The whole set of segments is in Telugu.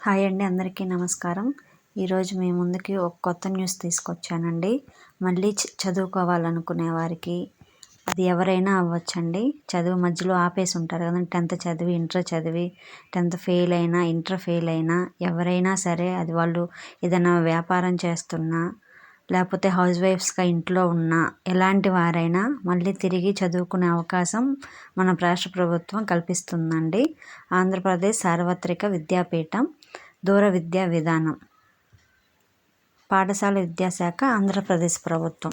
హాయ్ అండి అందరికీ నమస్కారం. ఈరోజు మీ ముందుకి ఒక కొత్త న్యూస్ తీసుకొచ్చానండి. మళ్ళీ చదువుకోవాలనుకునే వారికి అది ఎవరైనా అవ్వచ్చండి. చదువు మధ్యలో ఆపేసి ఉంటారు కదండి. టెన్త్ చదివి ఇంటర్ చదివి టెన్త్ ఫెయిల్ అయినా ఇంటర్ ఫెయిల్ అయినా ఎవరైనా సరే అది వాళ్ళు ఏదైనా వ్యాపారం చేస్తున్నా లేకపోతే హౌస్ వైఫ్స్గా ఇంట్లో ఉన్న ఎలాంటి వారైనా మళ్ళీ తిరిగి చదువుకునే అవకాశం మన రాష్ట్ర ప్రభుత్వం కల్పిస్తుందండి. ఆంధ్రప్రదేశ్ సార్వత్రిక విద్యాపీఠం దూర విద్యా విధానం పాఠశాల విద్యాశాఖ ఆంధ్రప్రదేశ్ ప్రభుత్వం.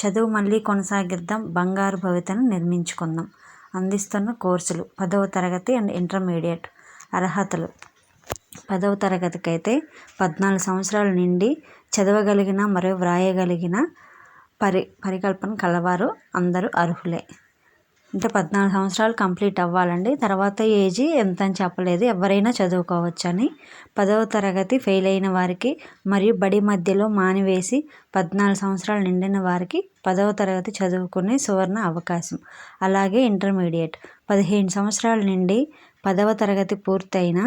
చదువు మళ్ళీ కొనసాగిద్దాం బంగారు భవితను నిర్మించుకుందాం. అందిస్తున్న కోర్సులు పదవ తరగతి అండ్ ఇంటర్మీడియట్ అర్హతలు. పదవ తరగతికి అయితే పద్నాలుగు సంవత్సరాల నుండి చదవగలిగిన మరియు వ్రాయగలిగిన పరి పరికల్పన కలవారు అందరూ అర్హులే. అంటే పద్నాలుగు సంవత్సరాలు కంప్లీట్ అవ్వాలండి. తర్వాత ఏజీ ఎంత అని చెప్పలేదు. ఎవరైనా చదువుకోవచ్చని. పదవ తరగతి ఫెయిల్ అయిన వారికి మరియు బడి మధ్యలో మానివేసి పద్నాలుగు సంవత్సరాలు నిండిన వారికి పదవ తరగతి చదువుకునే సువర్ణ అవకాశం. అలాగే ఇంటర్మీడియట్. పదిహేను సంవత్సరాల నుండి పదవ తరగతి పూర్తయిన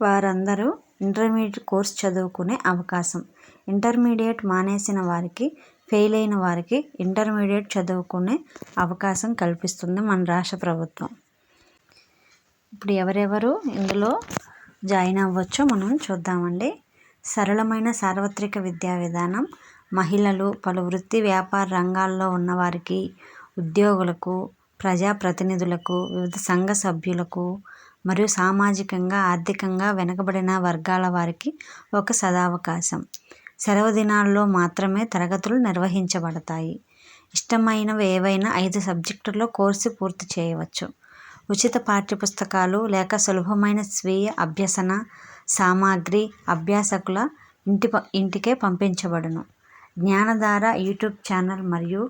వారందరూ ఇంటర్మీడియట్ కోర్స్ చదువుకునే అవకాశం. ఇంటర్మీడియట్ మానేసిన వారికి ఫెయిల్ అయిన వారికి ఇంటర్మీడియట్ చదువుకునే అవకాశం కల్పిస్తుంది మన రాష్ట్ర ప్రభుత్వం. ఇప్పుడు ఎవరెవరు ఇందులో జాయిన్ అవ్వచ్చో మనం చూద్దామండి. సరళమైన సార్వత్రిక విద్యా విధానం మహిళలు పలు వృత్తి వ్యాపార రంగాల్లో ఉన్నవారికి ఉద్యోగులకు ప్రజాప్రతినిధులకు వివిధ సంఘ సభ్యులకు మరియు సామాజికంగా ఆర్థికంగా వెనుకబడిన వర్గాల వారికి ఒక సదావకాశం. సెలవు దినాల్లో మాత్రమే తరగతులు నిర్వహించబడతాయి. ఇష్టమైనవి ఏవైనా ఐదు సబ్జెక్టుల్లో కోర్సు పూర్తి చేయవచ్చు. ఉచిత పాఠ్యపుస్తకాలు లేక సులభమైన స్వీయ అభ్యసన సామాగ్రి అభ్యాసకుల ఇంటి ఇంటికే పంపించబడును. జ్ఞానధార యూట్యూబ్ ఛానల్ మరియు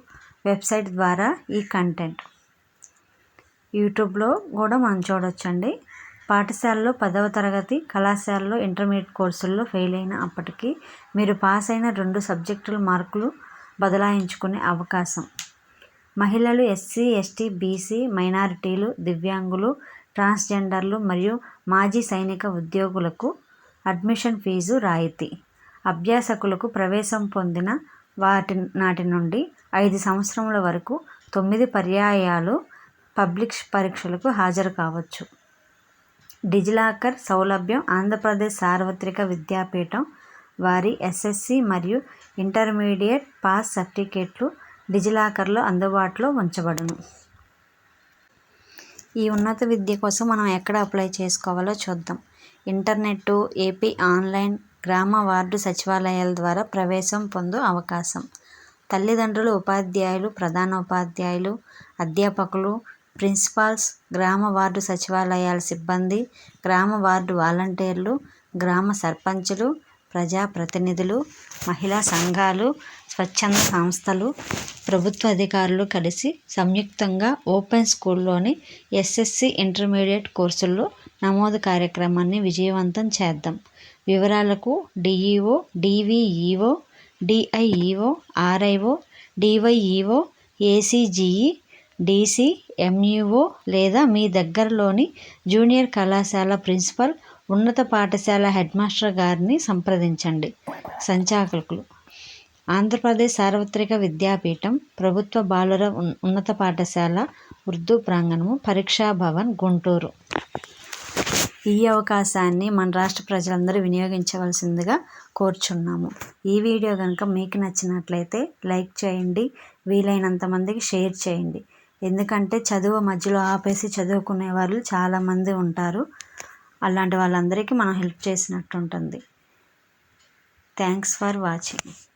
వెబ్సైట్ ద్వారా ఈ కంటెంట్. యూట్యూబ్లో కూడా మనం చూడొచ్చండి. పాఠశాలలో పదవ తరగతి కళాశాలలో ఇంటర్మీడియట్ కోర్సుల్లో ఫెయిల్ అయిన అప్పటికీ మీరు పాస్ అయిన రెండు సబ్జెక్టుల మార్కులు బదలాయించుకునే అవకాశం. మహిళలు ఎస్సీ ఎస్టీ బీసీ మైనారిటీలు దివ్యాంగులు ట్రాన్స్జెండర్లు మరియు మాజీ సైనిక ఉద్యోగులకు అడ్మిషన్ ఫీజు రాయితీ. అభ్యాసకులకు ప్రవేశం పొందిన వాటి నాటి నుండి ఐదు సంవత్సరముల వరకు తొమ్మిది పర్యాయాలు పబ్లిక్ పరీక్షలకు హాజరు కావచ్చు. డిజిలాకర్ సౌలభ్యం ఆంధ్రప్రదేశ్ సార్వత్రిక విద్యాపీఠం వారి ఎస్ఎస్సి మరియు ఇంటర్మీడియట్ పాస్ సర్టిఫికేట్లు డిజిలాకర్లో అందుబాటులో ఉంచబడును. ఈ ఉన్నత విద్య కోసం మనం ఎక్కడ అప్లై చేసుకోవాలో చూద్దాం. ఇంటర్నెట్ ఏపీ ఆన్లైన్ గ్రామ వార్డు సచివాలయాల ద్వారా ప్రవేశం పొందు అవకాశం. తల్లిదండ్రులు ఉపాధ్యాయులు ప్రధాన ఉపాధ్యాయులు అధ్యాపకులు ప్రిన్సిపాల్స్ గ్రామ వార్డు సచివాలయాల సిబ్బంది గ్రామ వార్డు వాలంటీర్లు గ్రామ సర్పంచులు ప్రజాప్రతినిధులు మహిళా సంఘాలు స్వచ్ఛంద సంస్థలు ప్రభుత్వ అధికారులు కలిసి సంయుక్తంగా ఓపెన్ స్కూల్లోని ఎస్ఎస్సి ఇంటర్మీడియట్ కోర్సుల్లో నమోదు కార్యక్రమాన్ని విజయవంతం చేద్దాం. వివరాలకు DEO DVEO DIEO RIO DYEO ACGE DC MEO లేదా మీ దగ్గరలోని జూనియర్ కళాశాల ప్రిన్సిపల్ ఉన్నత పాఠశాల హెడ్ మాస్టర్ గారిని సంప్రదించండి. సంచాలకులు. ఆంధ్రప్రదేశ్ సార్వత్రిక విద్యాపీఠం ప్రభుత్వ బాలుర ఉన్నత పాఠశాల ఉర్దూ ప్రాంగణము పరీక్షా భవన్ గుంటూరు. ఈ అవకాశాన్ని మన రాష్ట్ర ప్రజలందరూ వినియోగించవలసిందిగా కోరుచున్నాము. ఈ వీడియో కనుక మీకు నచ్చినట్లయితే లైక్ చేయండి వీలైనంత మందికి షేర్ చేయండి. ఎందుకంటే చదువు మధ్యలో ఆపేసి చదువుకునే వాళ్ళు చాలామంది ఉంటారు. అలాంటి వాళ్ళందరికీ మనం హెల్ప్ చేసినట్టు ఉంటుంది థ్యాంక్స్ ఫర్ వాచింగ్.